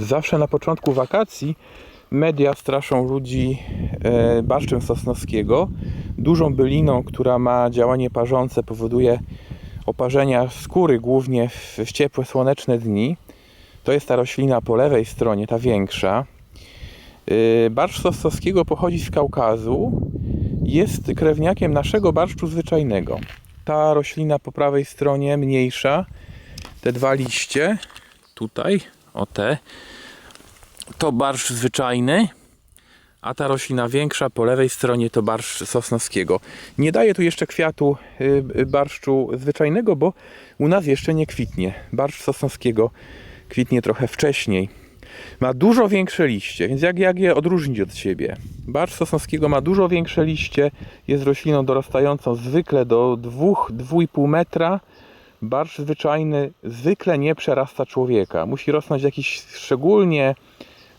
Zawsze na początku wakacji media straszą ludzi e, barszczem sosnowskiego, dużą byliną, która ma działanie parzące, powoduje oparzenia skóry, głównie w, w ciepłe, słoneczne dni. To jest ta roślina po lewej stronie, ta większa. E, Barszcz sosnowskiego pochodzi z Kaukazu. Jest krewniakiem naszego barszczu zwyczajnego. Ta roślina po prawej stronie, mniejsza, te dwa liście, tutaj, o te, to barszcz zwyczajny, a ta roślina większa po lewej stronie to barszcz sosnowskiego. Nie daje tu jeszcze kwiatu y, y, barszczu zwyczajnego, bo u nas jeszcze nie kwitnie. Barszcz sosnowskiego kwitnie trochę wcześniej. Ma dużo większe liście, więc jak, jak je odróżnić od siebie? Barszcz sosnowskiego ma dużo większe liście, jest rośliną dorastającą zwykle do 2-2,5 metra. Barszcz zwyczajny zwykle nie przerasta człowieka. Musi rosnąć w jakichś szczególnie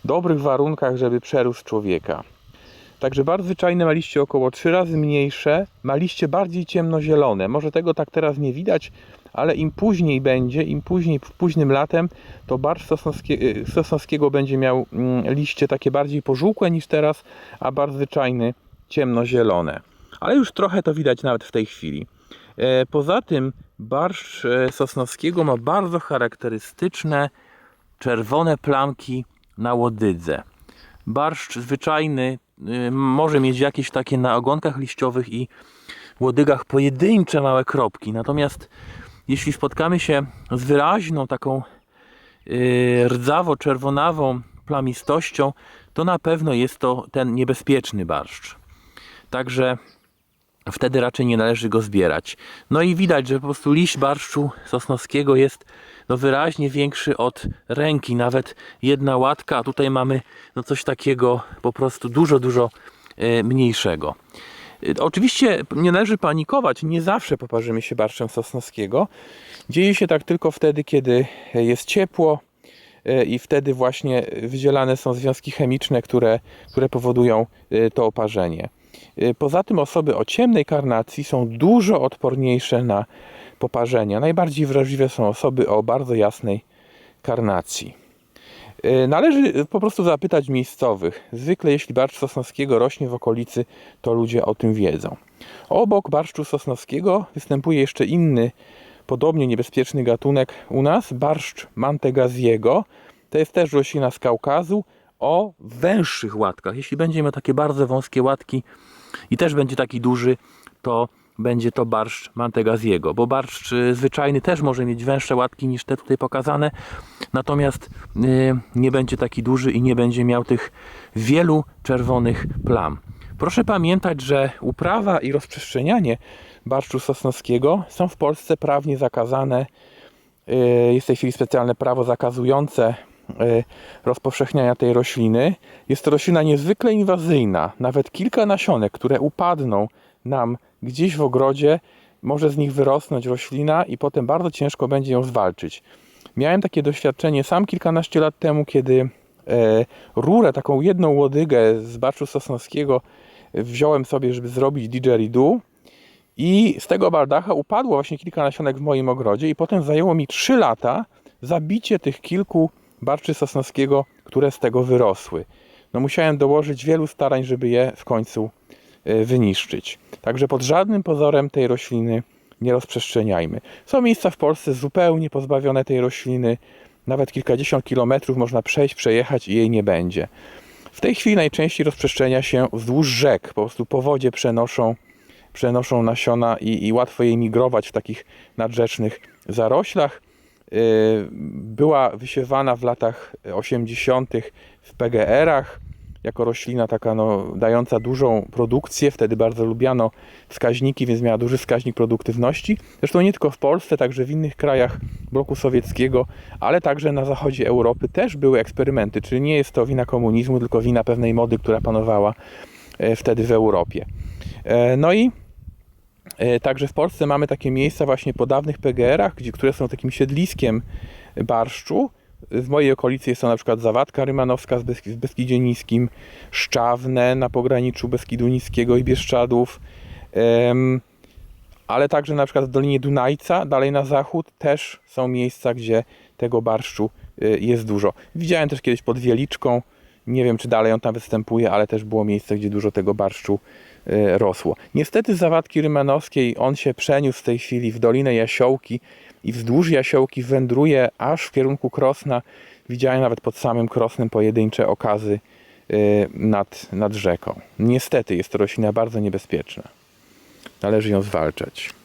dobrych warunkach, żeby przerósł człowieka. Także barszcz zwyczajny ma liście około 3 razy mniejsze, ma liście bardziej ciemnozielone. Może tego tak teraz nie widać, ale im później będzie, im później, późnym latem, to barszcz sosnowskie, y, sosnowskiego będzie miał mm, liście takie bardziej pożółkłe niż teraz, a barszcz zwyczajny ciemnozielone. Ale już trochę to widać nawet w tej chwili. E, Poza tym barszcz e, sosnowskiego ma bardzo charakterystyczne czerwone plamki na łodydze. Barszcz zwyczajny y, może mieć jakieś takie na ogonkach liściowych i łodygach pojedyncze małe kropki. Natomiast jeśli spotkamy się z wyraźną taką y, rdzawo-czerwonawą plamistością, to na pewno jest to ten niebezpieczny barszcz. Także wtedy raczej nie należy go zbierać. No i widać, że po prostu liść barszczu sosnowskiego jest no wyraźnie większy od ręki, nawet jedna łatka, a tutaj mamy no coś takiego po prostu dużo, dużo e, mniejszego. E, Oczywiście nie należy panikować, nie zawsze poparzymy się barszczem sosnowskiego. Dzieje się tak tylko wtedy, kiedy jest ciepło e, i wtedy właśnie wydzielane są związki chemiczne, które, które powodują to oparzenie. E, Poza tym osoby o ciemnej karnacji są dużo odporniejsze na poparzenia. Najbardziej wrażliwe są osoby o bardzo jasnej karnacji. E, Należy po prostu zapytać miejscowych. Zwykle jeśli barszcz sosnowskiego rośnie w okolicy, to ludzie o tym wiedzą. Obok barszczu sosnowskiego występuje jeszcze inny, podobnie niebezpieczny gatunek u nas, barszcz mantegaziego. To jest też roślina z Kaukazu o węższych łatkach. Jeśli będzie miał takie bardzo wąskie łatki i też będzie taki duży, to będzie to barszcz mantegaziego, bo barszcz y, zwyczajny też może mieć węższe łatki niż te tutaj pokazane, natomiast y, nie będzie taki duży i nie będzie miał tych wielu czerwonych plam. Proszę pamiętać, że uprawa i rozprzestrzenianie barszczu sosnowskiego są w Polsce prawnie zakazane. Y, Jest w tej chwili specjalne prawo zakazujące rozpowszechniania tej rośliny. Jest to roślina niezwykle inwazyjna. Nawet kilka nasionek, które upadną nam gdzieś w ogrodzie, może z nich wyrosnąć roślina i potem bardzo ciężko będzie ją zwalczyć. Miałem takie doświadczenie sam kilkanaście lat temu, kiedy e, rurę, taką jedną łodygę z barszczu sosnowskiego wziąłem sobie, żeby zrobić didgeridoo i z tego bardacha upadło właśnie kilka nasionek w moim ogrodzie i potem zajęło mi 3 lata zabicie tych kilku barszczy sosnowskiego, które z tego wyrosły. No musiałem dołożyć wielu starań, żeby je w końcu e, wyniszczyć. Także pod żadnym pozorem tej rośliny nie rozprzestrzeniajmy. Są miejsca w Polsce zupełnie pozbawione tej rośliny. Nawet kilkadziesiąt kilometrów można przejść, przejechać i jej nie będzie. W tej chwili najczęściej rozprzestrzenia się wzdłuż rzek. Po prostu po wodzie przenoszą, przenoszą nasiona i, i łatwo jej migrować w takich nadrzecznych zaroślach. Yy, Była wysiewana w latach 80. w PGR-ach jako roślina taka no, dająca dużą produkcję. Wtedy bardzo lubiano wskaźniki, więc miała duży wskaźnik produktywności. Zresztą nie tylko w Polsce, także w innych krajach bloku sowieckiego, ale także na zachodzie Europy też były eksperymenty. Czyli nie jest to wina komunizmu, tylko wina pewnej mody, która panowała e, wtedy w Europie. E, No i Także w Polsce mamy takie miejsca właśnie po dawnych PGR-ach, które są takim siedliskiem barszczu. W mojej okolicy jest to na przykład Zawadka Rymanowska z Besk- w Beskidzie Niskim, Szczawne na pograniczu Beskidu Niskiego i Bieszczadów, ale także na przykład w Dolinie Dunajca, dalej na zachód, też są miejsca, gdzie tego barszczu y, jest dużo. Widziałem też kiedyś pod Wieliczką, nie wiem czy dalej on tam występuje, ale też było miejsce, gdzie dużo tego barszczu y, rosło. Niestety z Zawadki Rymanowskiej on się przeniósł w tej chwili w Dolinę Jasiołki i wzdłuż Jasiołki wędruje aż w kierunku Krosna. Widziałem nawet pod samym Krosnem pojedyncze okazy y, nad, nad rzeką. Niestety jest to roślina bardzo niebezpieczna. Należy ją zwalczać.